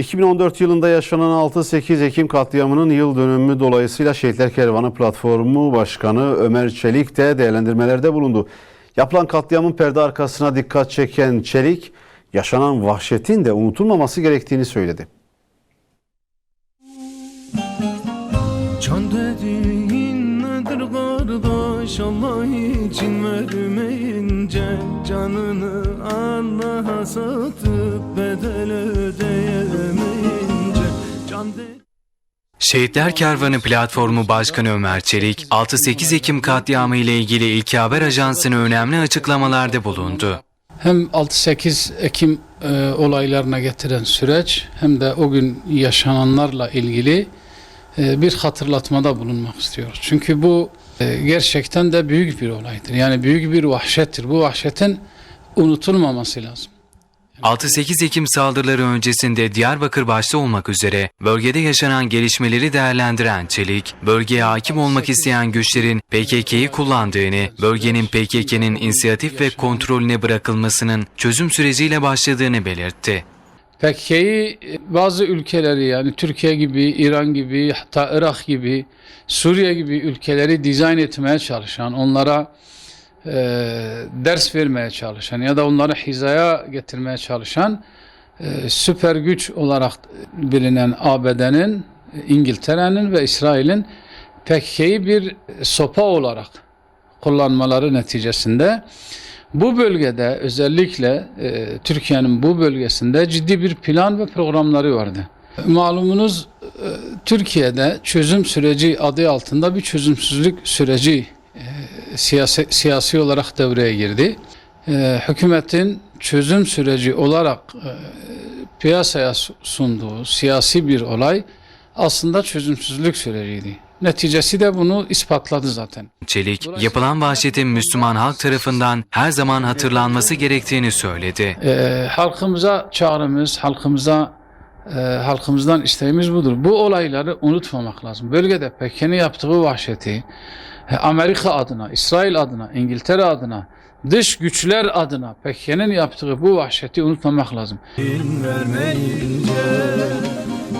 2014 yılında yaşanan 6-8 Ekim katliamının yıl dönümü dolayısıyla Şehitler Kervanı Platformu Başkanı Ömer Çelik de değerlendirmelerde bulundu. Yapılan katliamın perde arkasına dikkat çeken Çelik, yaşanan vahşetin de unutulmaması gerektiğini söyledi. Can dediğin nedir kardeş Allah için vermeyince Canını Allah'a satıp bedel ödeyemeyince Şehitler Kervanı Platformu Başkanı Ömer Çelik, 6-8 Ekim katliamı ile ilgili İlki Haber Ajansı'na önemli açıklamalarda bulundu. Hem 6-8 Ekim e, olaylarına getiren süreç hem de o gün yaşananlarla ilgili e, bir hatırlatmada bulunmak istiyoruz. Çünkü bu e, gerçekten de büyük bir olaydır. Yani büyük bir vahşettir. Bu vahşetin unutulmaması lazım. 6-8 Ekim saldırıları öncesinde Diyarbakır başta olmak üzere bölgede yaşanan gelişmeleri değerlendiren Çelik, bölgeye hakim olmak isteyen güçlerin PKK'yı kullandığını, bölgenin PKK'nın inisiyatif ve kontrolüne bırakılmasının çözüm süreciyle başladığını belirtti. PKK'yi bazı ülkeleri yani Türkiye gibi, İran gibi, hatta Irak gibi, Suriye gibi ülkeleri dizayn etmeye çalışan, onlara e, ders vermeye çalışan ya da onları hizaya getirmeye çalışan e, süper güç olarak bilinen ABD'nin, İngiltere'nin ve İsrail'in PKK'yi bir sopa olarak kullanmaları neticesinde bu bölgede özellikle e, Türkiye'nin bu bölgesinde ciddi bir plan ve programları vardı. Malumunuz e, Türkiye'de çözüm süreci adı altında bir çözümsüzlük süreci siyasi, siyasi olarak devreye girdi. E, hükümetin çözüm süreci olarak e, piyasaya su- sunduğu siyasi bir olay aslında çözümsüzlük süreciydi. Neticesi de bunu ispatladı zaten. Çelik, yapılan vahşetin Müslüman halk tarafından her zaman hatırlanması gerektiğini söyledi. Ee, halkımıza çağrımız, halkımıza e, halkımızdan isteğimiz budur. Bu olayları unutmamak lazım. Bölgede PKK'nın yaptığı vahşeti e, Amerika adına, İsrail adına, İngiltere adına, dış güçler adına PKK'nın yaptığı bu vahşeti unutmamak lazım.